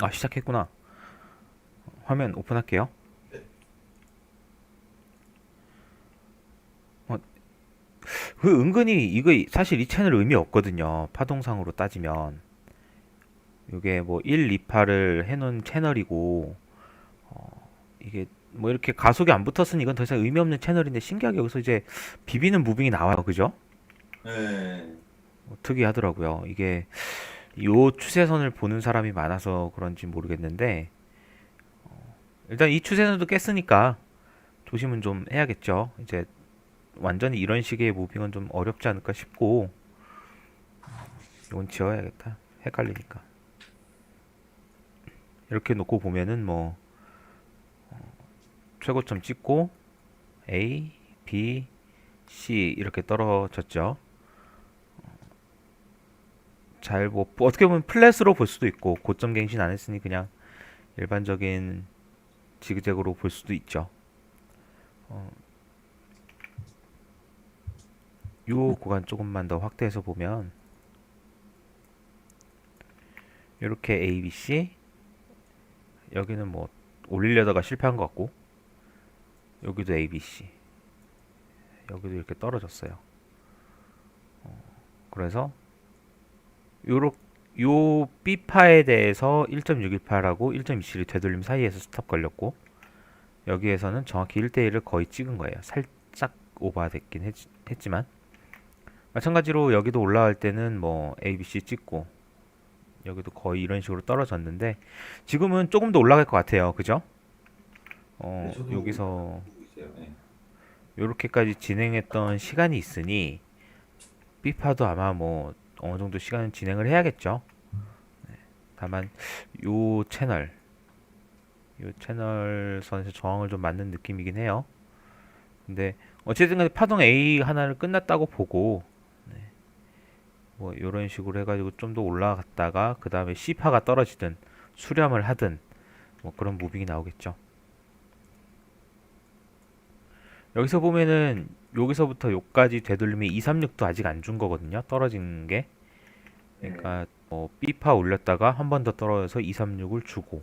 아 시작했구나 화면 오픈할게요 어, 그 은근히 이거 사실 이 채널 의미 없거든요 파동상으로 따지면 이게 뭐 1, 2, 8을 해놓은 채널이고 어, 이게 뭐 이렇게 가속이 안 붙었으니 이건 더 이상 의미 없는 채널인데 신기하게 여기서 이제 비비는 무빙이 나와요 그죠? 네. 어, 특이하더라고요. 이게 요 추세선을 보는 사람이 많아서 그런지 모르겠는데 어, 일단 이 추세선도 깼으니까 조심은 좀 해야겠죠. 이제 완전히 이런 식의 무빙은 좀 어렵지 않을까 싶고 이건 지워야겠다. 헷갈리니까. 이렇게 놓고 보면은 뭐 어, 최고점 찍고 A, B, C 이렇게 떨어졌죠. 잘 뭐 어떻게 보면 플랫으로 볼 수도 있고 고점 갱신 안 했으니 그냥 일반적인 지그재그로 볼 수도 있죠. 어, 요 구간 조금만 더 확대해서 보면 이렇게 A, B, C 여기는 뭐 올리려다가 실패한 것 같고 여기도 A, B, C 여기도 이렇게 떨어졌어요. 어, 그래서 요렇 요 B파에 대해서 1.618하고 1.27이 되돌림 사이에서 스탑 걸렸고 여기에서는 정확히 1대1을 거의 찍은 거예요. 살짝 오버됐긴 했, 했지만 마찬가지로 여기도 올라갈 때는 뭐 ABC 찍고 여기도 거의 이런 식으로 떨어졌는데 지금은 조금 더 올라갈 것 같아요. 그죠? 어, 네, 여기서 있어요. 네. 진행했던 시간이 있으니 B파도 아마 뭐 어느 정도 시간은 진행을 해야겠죠. 네. 다만 요 채널 요 채널 선에서 저항을 좀 맞는 느낌이긴 해요. 근데 어쨌든 간에 파동 A 하나를 끝났다고 보고 네. 뭐 요런 식으로 해가지고 좀 더 올라갔다가 그 다음에 C파가 떨어지든 수렴을 하든 뭐 그런 무빙이 나오겠죠. 여기서 보면은 여기서부터 요까지 되돌림이 2, 3, 6도 아직 안 준 거거든요. 떨어진 게. 그러니까 뭐 B파 올렸다가 한 번 더 떨어져서 2, 3, 6을 주고.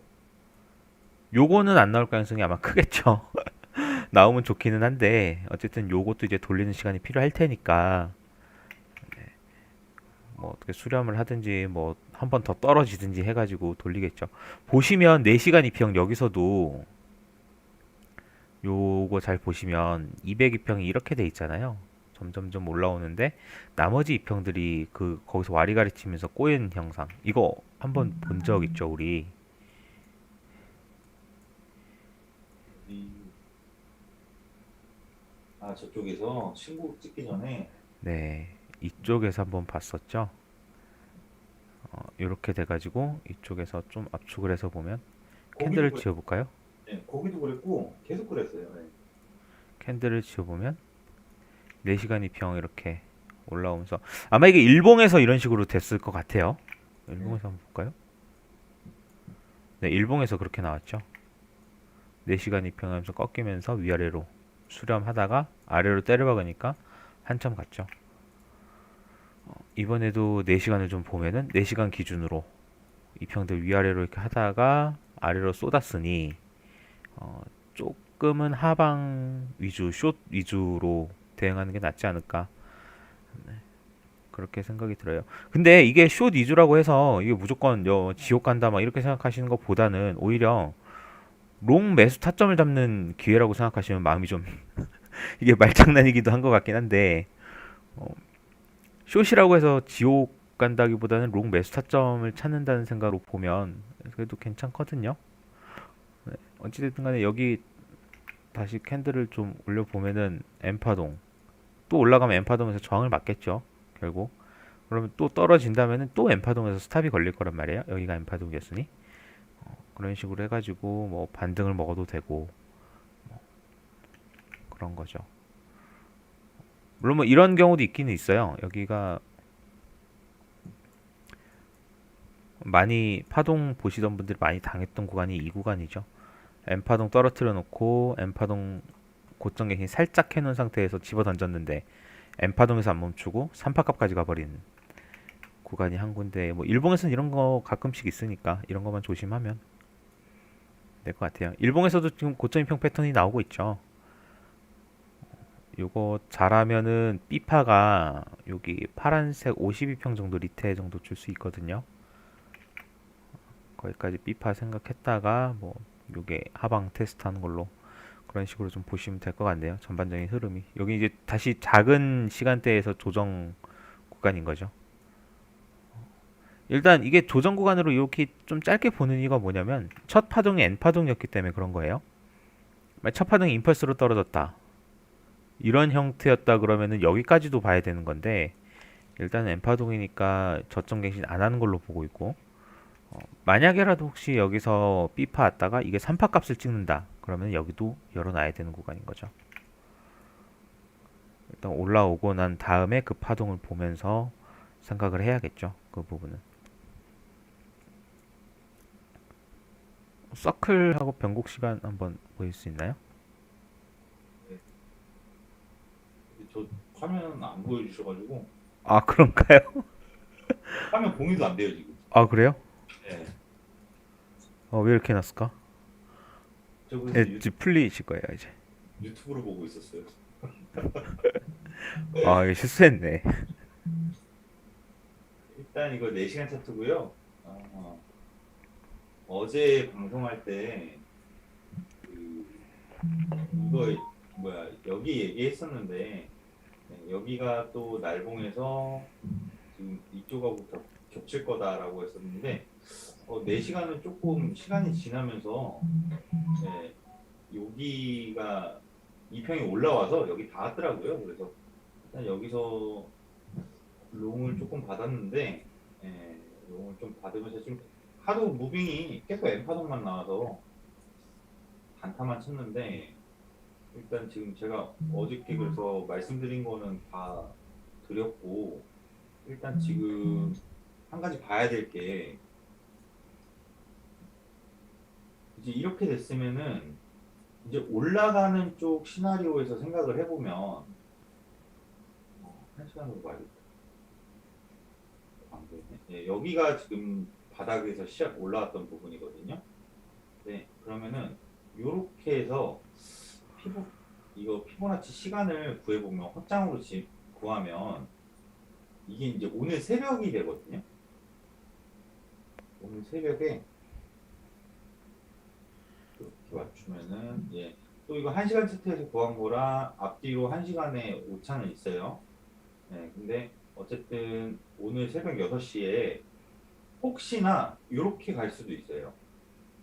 요거는 안 나올 가능성이 아마 크겠죠. 나오면 좋기는 한데 어쨌든 요것도 이제 돌리는 시간이 필요할 테니까 네. 뭐 어떻게 수렴을 하든지 뭐 한 번 더 떨어지든지 해가지고 돌리겠죠. 보시면 4시간 이평 여기서도 요거 잘 보시면 202평이 이렇게 돼 있잖아요. 점점점 올라오는데 나머지 이평들이 그 거기서 와리가리 치면서 꼬이는 형상. 이거 한번 본 적 있죠, 우리. 이- 아 저쪽에서 신고 찍기 전에 네. 이쪽에서 한번 봤었죠. 어, 요렇게 돼 가지고 이쪽에서 좀 압축을 해서 보면 캔들을 거기도 지워 볼까요? 네, 거기도 그랬고 계속 그랬어요. 네. 캔들을 지워 보면 4시간 이평 이렇게 올라오면서 아마 이게 일봉에서 이런 식으로 됐을 것 같아요. 일봉에서 한번 볼까요? 네, 일봉에서 그렇게 나왔죠. 4시간 이평하면서 꺾이면서 위아래로 수렴하다가 아래로 때려박으니까 한참 갔죠. 어, 이번에도 4시간을 좀 보면은 4시간 기준으로 이평들 위아래로 이렇게 하다가 아래로 쏟았으니 어, 조금은 하방 위주, 숏 위주로 대응하는 게 낫지 않을까. 네, 그렇게 생각이 들어요. 근데 이게 숏 위주라고 해서 이게 무조건 여, 지옥 간다 막 이렇게 생각하시는 것보다는 오히려 롱 매수 타점을 잡는 기회라고 생각하시면 마음이 좀 이게 말장난이기도 한 것 같긴 한데 어, 숏이라고 해서 지옥 간다기보다는 롱 매수 타점을 찾는다는 생각으로 보면 그래도 괜찮거든요. 네, 어찌됐든 간에 여기 다시 캔들을 좀 올려보면은 엠파동 또 올라가면 엠파동에서 저항을 맞겠죠 결국. 그러면 또 떨어진다면은 또 엠파동에서 스탑이 걸릴 거란 말이에요. 여기가 엠파동이었으니. 어, 그런 식으로 해가지고 뭐 반등을 먹어도 되고 뭐 그런 거죠. 물론 뭐 이런 경우도 있기는 있어요. 여기가 많이 파동 보시던 분들이 많이 당했던 구간이 이 구간이죠 엠파동 떨어뜨려 놓고 엠파동 고점 갱신 살짝 해놓은 상태에서 집어 던졌는데 엠파동에서 안 멈추고 3파값까지 가버린 구간이 한 군데 뭐 일봉에서는 이런 거 가끔씩 있으니까 이런 것만 조심하면 될 것 같아요. 일봉에서도 지금 고점 인평 패턴이 나오고 있죠. 요거 잘하면은 B파가 여기 파란색 52평 정도 리테 정도 줄 수 있거든요. 거기까지 B파 생각했다가 뭐 요게 하방 테스트 하는 걸로 그런 식으로 좀 보시면 될 것 같네요. 전반적인 흐름이. 여기 이제 다시 작은 시간대에서 조정 구간인 거죠. 일단 이게 조정 구간으로 이렇게 좀 짧게 보는 이유가 뭐냐면 첫 파동이 N 파동이었기 때문에 그런 거예요. 첫 파동이 임펄스로 떨어졌다. 이런 형태였다 그러면은 여기까지도 봐야 되는 건데 일단 N 파동이니까 저점 갱신 안 하는 걸로 보고 있고 어, 만약에라도 혹시 여기서 B파 왔다가 이게 3파 값을 찍는다 그러면 여기도 열어놔야 되는 구간인 거죠. 일단 올라오고 난 다음에 그 파동을 보면서 생각을 해야겠죠. 그 부분은. 서클하고 변곡 시간 한번 보일 수 있나요? 저 화면 안 보여주셔가지고 아 그런가요? 화면 공유도 안 돼요 지금. 아 그래요? 네. 어, 왜 이렇게 해놨을까? 저 유, 이제 풀리실 거예요 이제. 유 튜브로 보고 있었어요. 아 이거 실수했네. 일단 이거 4시간 차트고요. 어, 어제 방송할 때 그, 이거 뭐야 여기 얘기했었는데 네, 여기가 또 날봉에서 지금 이쪽하고 겹, 겹칠 거다라고 했었는데 어, 4시간은 조금 시간이 지나면서 네, 여기가 이평이 올라와서 여기 닿았더라고요. 그래서 일단 여기서 롱을 조금 받았는데 예, 롱을 좀 받으면서 지금 하도 무빙이 계속 엠파동만 나와서 단타만 쳤는데 일단 지금 제가 어저께 그래서 말씀드린 거는 다 드렸고 일단 지금 한 가지 봐야 될 게 이제 이렇게 됐으면은 이제 올라가는 쪽 시나리오에서 생각을 해보면 어, 한 시간으로 봐야겠다. 안 되네. 예, 여기가 지금 바닥에서 시작 올라왔던 부분이거든요. 네, 그러면은 요렇게 해서 피부 이거 피보나치 시간을 구해보면 확장으로 지, 구하면 이게 이제 오늘 새벽이 되거든요. 오늘 새벽에 이렇게 맞추면은 예. 또 이거 1시간 차트에서 구한 거라 앞뒤로 1시간에 오차는 있어요. 네, 근데 어쨌든 오늘 새벽 6시에 혹시나 이렇게 갈 수도 있어요.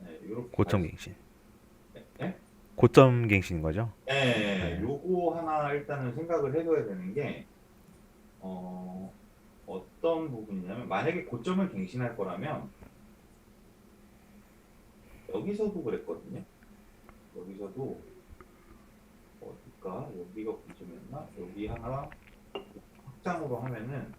네, 요렇게 고점 갈 갱신. 수- 네? 고점 갱신인 거죠? 네, 네. 요거 하나 일단은 생각을 해둬야 되는 게 어, 어떤 부분이냐면 만약에 고점을 갱신할 거라면 여기서도 그랬거든요. 여기서도 어딜까? 여기가 고점이었나? 여기 하나 확장으로 하면은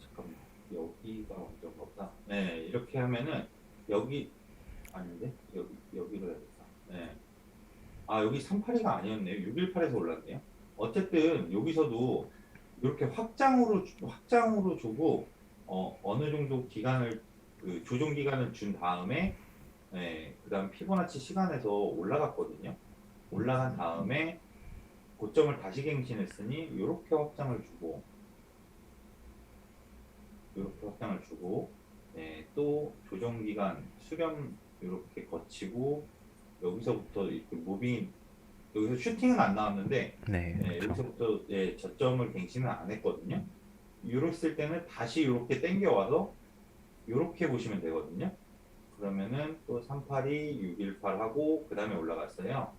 잠깐만 여기가 완전 없다. 네 이렇게 하면은 여기 아닌데 여기 여기로 해야겠다. 네. 아 여기 382가 아니었네요. 618에서 올랐네요. 어쨌든 여기서도 이렇게 확장으로 주- 확장으로 주고 어, 어느 정도 기간을 그 조정 기간을 준 다음에 네, 그다음 피보나치 시간에서 올라갔거든요. 올라간 다음에 고점을 다시 갱신했으니 이렇게 확장을 주고 이렇게 확장을 주고 네, 또 조정 기간 수렴 이렇게 거치고 여기서부터 이렇게 무빙 여기서 슈팅은 안 나왔는데 네, 네, 그렇죠. 여기서부터 예, 저점을 갱신을 안 했거든요. 이랬을 때는 다시 이렇게 당겨 와서 이렇게 보시면 되거든요. 그러면은 또 382, 618 하고 그 다음에 올라갔어요.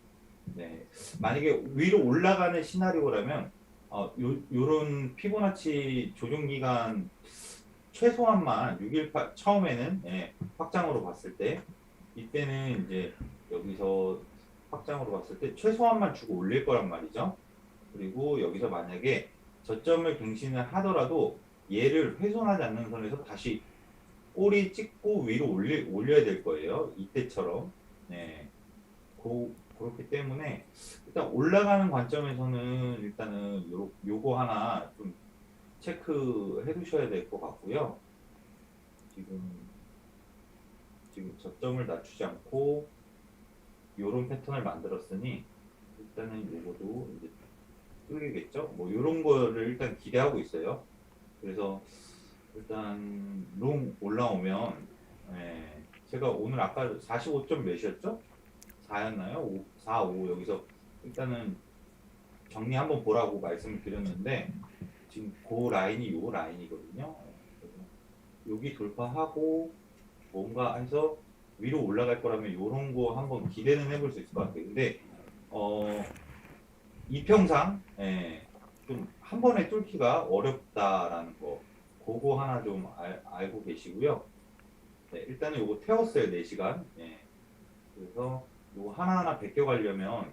네, 만약에 위로 올라가는 시나리오라면 어, 요, 요런 피보나치 조정 기간 최소한만 618 처음에는 예, 확장으로 봤을 때 이때는 이제 여기서 확장으로 봤을 때 최소한만 주고 올릴 거란 말이죠. 그리고 여기서 만약에 저점을 갱신을 하더라도 얘를 훼손하지 않는 선에서 다시 꼬리 찍고 위로 올리, 올려야 될 거예요. 이때처럼. 네. 그, 그렇기 때문에 일단 올라가는 관점에서는 일단은 요, 요거 하나 좀 체크해 두셔야 될 것 같고요. 지금 지금 저점을 낮추지 않고 요런 패턴을 만들었으니 일단은 요거도 이제 뚫리겠죠? 뭐 요런 거를 일단 기대하고 있어요. 그래서 일단 롱 올라오면 예, 제가 오늘 아까 45점 몇이었죠? 4였나요? 5, 4, 5 여기서 일단은 정리 한번 보라고 말씀을 드렸는데 지금 그 라인이 요 라인이거든요. 여기 돌파하고 뭔가 해서 위로 올라갈 거라면 요런 거 한번 기대는 해볼 수 있을 것 같아요. 근데 어 이평상 예, 좀한 번에 뚫기가 어렵다라는 거 그거 하나 좀 알, 알고 계시고요. 네, 일단은 요거 태웠어요 4시간. 예. 그래서 요거 하나하나 베껴가려면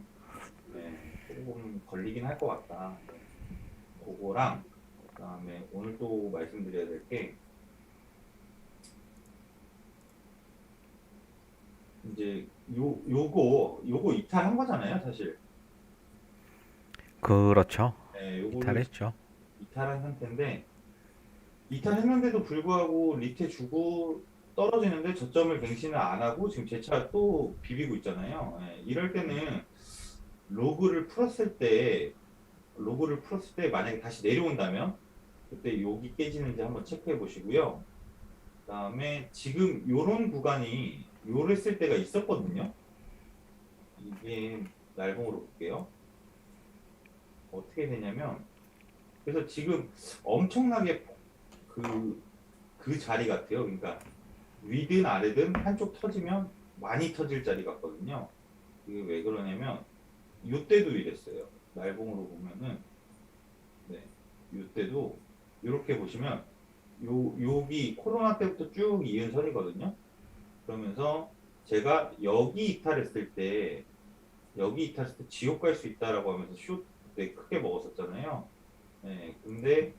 예, 조금 걸리긴 할 것 같다. 그거랑 그다음에 오늘 또 말씀드려야 될게 이제 요 요거 요거 이탈한 거잖아요 사실. 그렇죠. 예, 요거를 잘했죠. 이탈한 상태인데 이탈했는데도 불구하고 리테 주고 떨어지는데 저점을 갱신을 안 하고 지금 제차 또 비비고 있잖아요. 예, 이럴 때는 로그를 풀었을 때 로그를 풀었을 때 만약에 다시 내려온다면 그때 여기 깨지는지 한번 체크해 보시고요. 그다음에 지금 요런 구간이 요랬을 때가 있었거든요. 이게 날봉으로 볼게요. 어떻게 되냐면 그래서 지금 엄청나게 그, 그 자리 같아요. 그러니까 위든 아래든 한쪽 터지면 많이 터질 자리 같거든요. 이게 왜 그러냐면 이때도 이랬어요. 날봉으로 보면은 네, 이때도 이렇게 보시면 요 여기 코로나 때부터 쭉 이은 선이거든요. 그러면서 제가 여기 이탈했을 때 여기 이탈했을 때 지옥 갈 수 있다라고 하면서 슛 그때 크게 먹었었잖아요. 네, 근데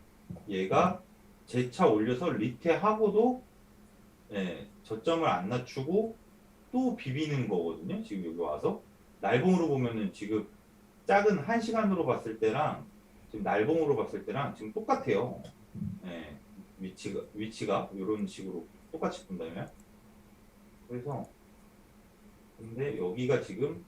얘가 제 차 올려서 리테하고도 예, 저점을 안 낮추고 또 비비는 거거든요. 지금 여기 와서 날봉으로 보면은 지금 작은 한 시간으로 봤을 때랑 지금 날봉으로 봤을 때랑 지금 똑같아요. 예, 위치가 위치가 이런 식으로 똑같이 본다면 그래서 근데 여기가 지금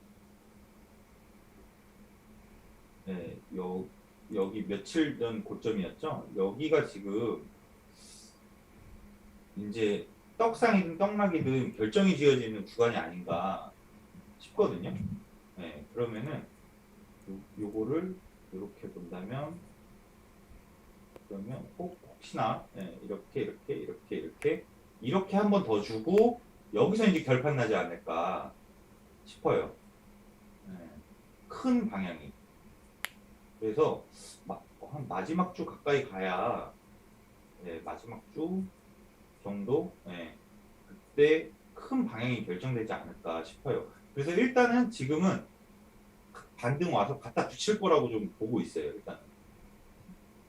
예, 여, 여기 며칠 전 고점이었죠. 여기가 지금 이제 떡상이든 떡락이든 결정이 지어지는 구간이 아닌가 싶거든요. 네, 그러면은 요, 요거를 이렇게 본다면 그러면 혹, 혹시나 예, 이렇게 이렇게 이렇게 이렇게 이렇게 한 번 더 주고 여기서 이제 결판 나지 않을까 싶어요. 예, 큰 방향이. 그래서 막, 한 마지막 주 가까이 가야 예, 마지막 주 정도 예, 그때 큰 방향이 결정되지 않을까 싶어요. 그래서 일단은 지금은 반등 와서 갖다 붙일 거라고 좀 보고 있어요. 일단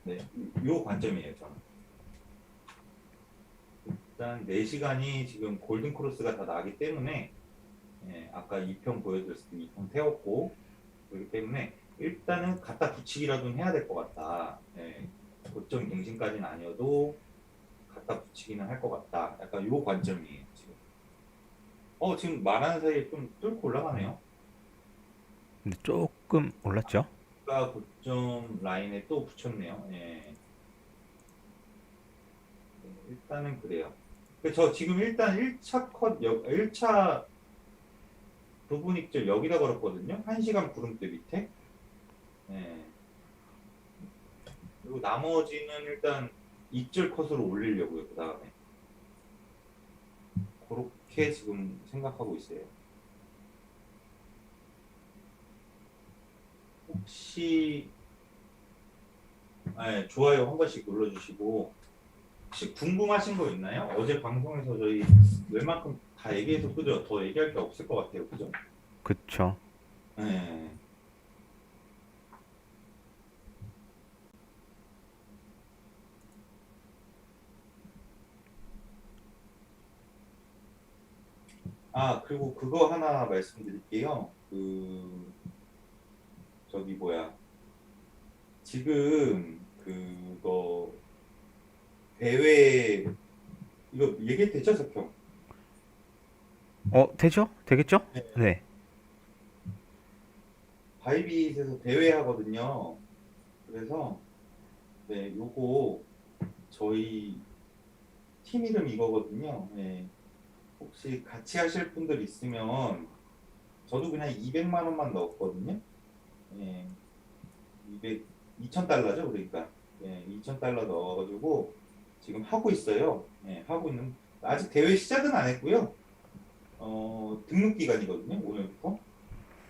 네, 요 관점이에요. 저는 일단 4시간이 지금 골든 크로스가 다 나기 때문에 예, 아까 2평 보여드렸을 때 2평 태웠고 그렇기 때문에 일단은 갖다 붙이기라도 해야 될 것 같다. 예, 고점 갱신까지는 아니어도 갖다 붙이기는 할 것 같다. 약간 요 관점이에요 지금. 어 지금 말하는 사이에 좀 뚫고 올라가네요. 근데 조금 올랐죠. 아까 고점 라인에 또 붙였네요. 예. 네, 일단은 그래요. 그저 지금 일단 1차 컷, 1차 부분 익절 여기다 걸었거든요. 1시간 구름대 밑에. 예. 그리고 나머지는 일단 입절 컷으로 올리려고요. 그 다음에. 그렇게 지금 생각하고 있어요. 혹시 네, 좋아요 한 번씩 눌러주시고 혹시 궁금하신 거 있나요? 어제 방송에서 저희 웬만큼 다 얘기해서 그죠? 더 얘기할 게 없을 것 같아요, 그죠? 그쵸. 네. 아 그리고 그거 하나 말씀드릴게요. 그 저기 뭐야 지금 그거 대회 이거 얘기 되죠, 석형? 어, 되죠? 되겠죠? 네. 네. 바이빗에서 대회 하거든요. 그래서 네 요거 저희 팀 이름 이거거든요. 네. 혹시 같이 하실 분들 있으면 저도 그냥 200만 원만 넣었거든요. 예. 200 2,000 달러죠, 그러니까. 예, 2,000 달러 넣어가지고 지금 하고 있어요. 예, 하고 있는 아직 대회 시작은 안 했고요. 어, 등록 기간이거든요, 오늘부터.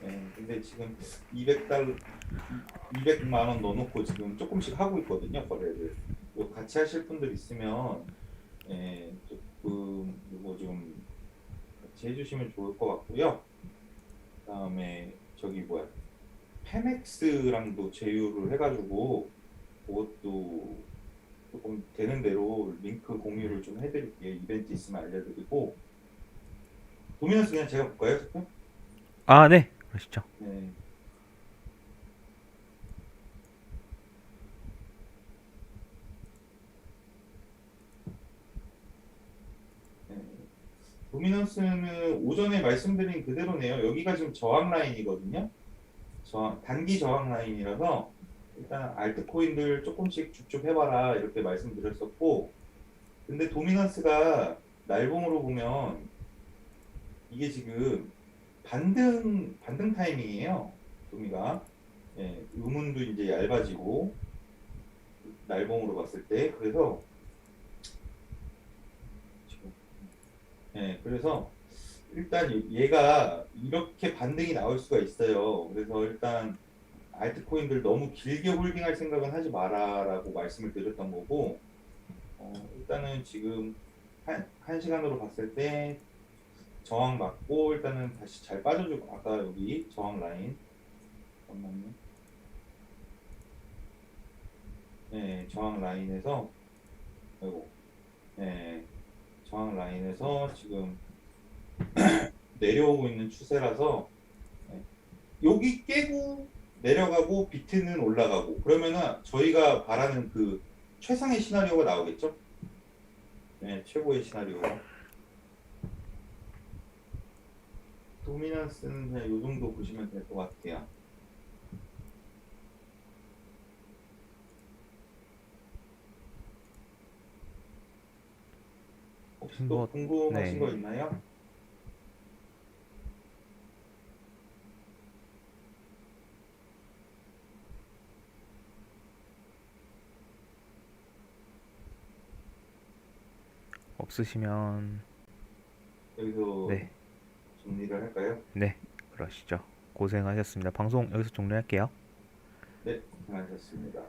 예, 근데 지금 200달러 200만 원 넣어놓고 지금 조금씩 하고 있거든요, 거래를. 이거 같이 하실 분들 있으면 예, 조금 이거 좀 같이 해주시면 좋을 것 같고요. 그다음에 저기 뭐야 페맥스랑도 제휴를 해가지고 그것도 조금 되는 대로 링크 공유를 좀 해드릴게요. 이벤트 있으면 알려드리고 도미너스 그냥 제가 볼까요? 조금? 아, 네. 그러시죠. 네. 네. 도미넌스는 오전에 말씀드린 그대로네요. 여기가 지금 저항 라인이거든요. 저항, 단기 저항 라인이라서 일단 알트코인들 조금씩 쭉쭉 해봐라 이렇게 말씀드렸었고 근데 도미넌스가 날봉으로 보면 이게 지금 반등 반등 타이밍이에요. 도미가 예, 음운도 이제 얇아지고 날봉으로 봤을 때 그래서 예, 그래서 일단 얘가 이렇게 반등이 나올 수가 있어요. 그래서 일단 알트코인들 너무 길게 홀딩할 생각은 하지 마라라고 말씀을 드렸던 거고 어, 일단은 지금 한, 한 시간으로 봤을 때 저항 맞고 일단은 다시 잘 빠져주고 아까 여기 저항 라인 잠깐만요. 네, 저항 라인에서 아이고, 네, 저항 라인에서 지금 내려오고 있는 추세라서 네, 여기 깨고 내려가고 비트는 올라가고 그러면은 저희가 바라는 그 최상의 시나리오가 나오겠죠? 네, 최고의 시나리오가. 도미넌스는 그냥 요 정도 보시면 될 것 같아요. 혹시 또 뭐, 궁금하신 네. 거 있나요? 없으시면 여기서 네. 정리를 할까요? 네. 그러시죠. 고생하셨습니다. 방송 여기서 종료할게요. 네, 고생하셨습니다.